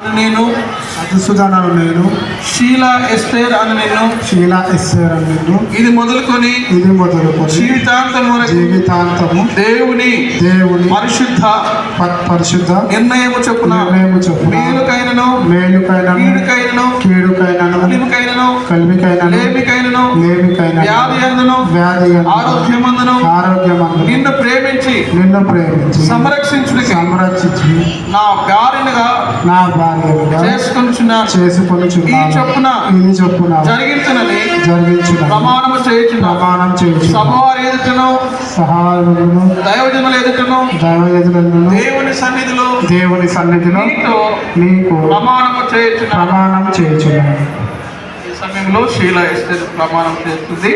నేను. మధుసూదనను నేను. షీలా ఎస్తేర్ అని నేను శీలా ఎస్సేర్ అని నేను ఇది మొదలుకొని ఇది మొదలుకొని జీవితాంతం వరకు జీవితాంతము దేవుని దేవుని పరిశుద్ధ పరిశుద్ధ నిర్ణయము చొప్పున నిర్ణయము చొప్పున మేలుకైనను మేలుకైనను కీడుకైనను కీడుకైనను కలిమికైనను లేమికైనను లేమికైనను వ్యాధి అందును వ్యాధి ఆరోగ్యమందును ఆరోగ్యమందు నిన్ను ప్రేమించి నిన్ను ప్రేమించి సంరక్షించుడికి సంరక్షించి నా భార్యనుగా నా భార్యగా చేసుకొనిచున్నాను. ఈ చేసుకొనుచున్నాను చొప్పున ఇది చొప్పున జరిగించునని జరిగించున్నాను ప్రమాణము చేయుచున్నాను ప్రమాణం చేయుచు సభవారి ఎదుటను సహాయములను దైవజనుల ఎదుటను దైవజనులను దేవుని సన్నిధిలో దేవుని సన్నిధిలో నీకు ప్రమాణము చేయుచున్నాను ప్రమాణం చేయుచున్నాను. సమయంలో షీలా ఎస్టేట్ ప్రమాణం చేస్తుంది.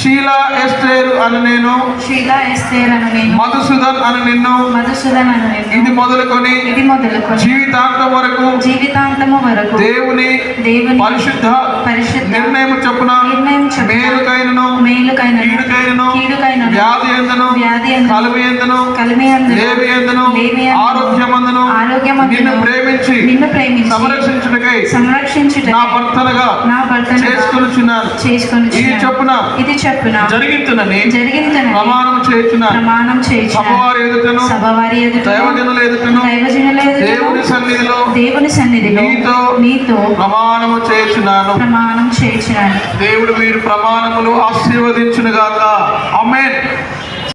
షీలా ఎస్టేర్ అని నేను షీలా ఎస్తేర్ అను నేను మధుసూదన్ అని నిన్ను మధుసూదన్ అను నేను ఇది మొదలుకొని ఇది మొదలుకొని జీవితాంతం వరకు జీవితాంతము వరకు దేవుని దేవుని పరిశుద్ధ పరిశుద్ధ నిర్ణయం చొప్పున నిర్ణయం చొప్పున మేలుకైనను మేలుకైన కీడుకైనను కీడుకైనను వ్యాధి ఎందును వ్యాధి యందును, కలుపు ఎందును కలిమి యందును, లేవి ఎందును యందును, ఆరోగ్యమందును ఆరోగ్యమందును, నిన్ను ప్రేమించి నిన్ను ప్రేమించి సంరక్షించుటకై సంరక్షించుట నా భర్తలుగా నా భర్తను చేసుకొనుచున్నాను. చేసుకొని ఈ చొప్పున చెప్పున జరిగించునని జరిగిందని ప్రమాణం చేయుచున్నాను ప్రమాణం చేయించిన సభవారి ఎదుటను సభవారి ఎదుట దైవజనుల ఎదుటను దైవజనుల ఎదుట దేవుని సన్నిధిలో దేవుని సన్నిధిలో నీతో నీతో ప్రమాణము చేయుచున్నాను. ప్రమాణం చేయించినాను దేవుడు మీరు ప్రమాణములు ఆశీర్వదించునుగాక. ఆమేన్